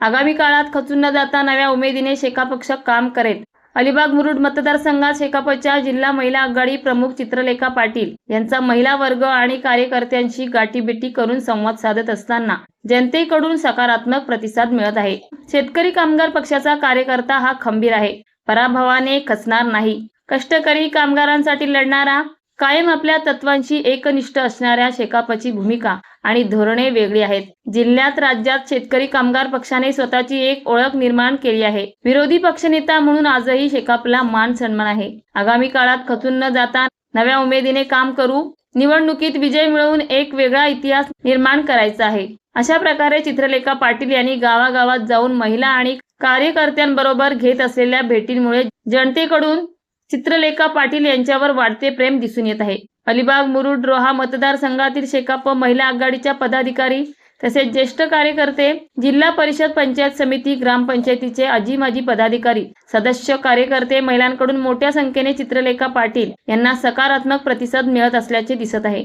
आगामी काळात खचून न जाता नव्या उमेदीने शेका पक्ष काम करेल. अलिबाग मुरुड मतदारसंघात शेकापच्या जिल्हा महिला आघाडी प्रमुख चित्रलेखा पाटील यांचा महिला वर्ग आणि कार्यकर्त्यांशी गाठीभेटी करून संवाद साधत असताना जनतेकडून सकारात्मक प्रतिसाद मिळत आहे. शेतकरी कामगार पक्षाचा कार्यकर्ता हा खंबीर आहे. पराभवाने खचणार नाही. कष्टकरी कामगारांसाठी लढणारा कायम आपल्या तत्वांशी एकनिष्ठ असणाऱ्या शेकापची भूमिका आणि धोरणे वेगळी आहेत. जिल्ह्यात राज्यात शेतकरी कामगार पक्षाने स्वतःची एक ओळख निर्माण केली आहे. विरोधी पक्षनेता म्हणून आजही शेकापला मान सन्मान आहे. आगामी काळात खचून न जाता नव्या उमेदीने काम करू निवडणुकीत विजय मिळवून एक वेगळा इतिहास निर्माण करायचा आहे. अशा प्रकारे चित्रलेखा पाटील यांनी गावागावात जाऊन महिला आणि कार्यकर्त्यांबरोबर घेत असलेल्या भेटींमुळे जनतेकडून चित्रलेखा पाटील यांच्यावर वाढते प्रेम दिसून येत आहे. अलिबाग मुरुड रोहा मतदारसंघातील शेकाप महिला आघाडीच्या पदाधिकारी तसेच ज्येष्ठ कार्यकर्ते जिल्हा परिषद पंचायत समिती ग्रामपंचायतीचे आजी माजी पदाधिकारी सदस्य कार्यकर्ते महिलांकडून मोठ्या संख्येने चित्रलेखा पाटील यांना सकारात्मक प्रतिसाद मिळत असल्याचे दिसत आहे.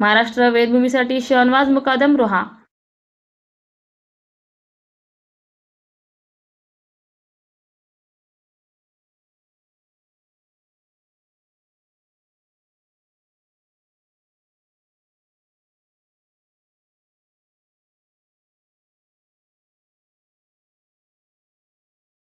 महाराष्ट्र वेदभूमीसाठी शहनवाज मुकादम रोहा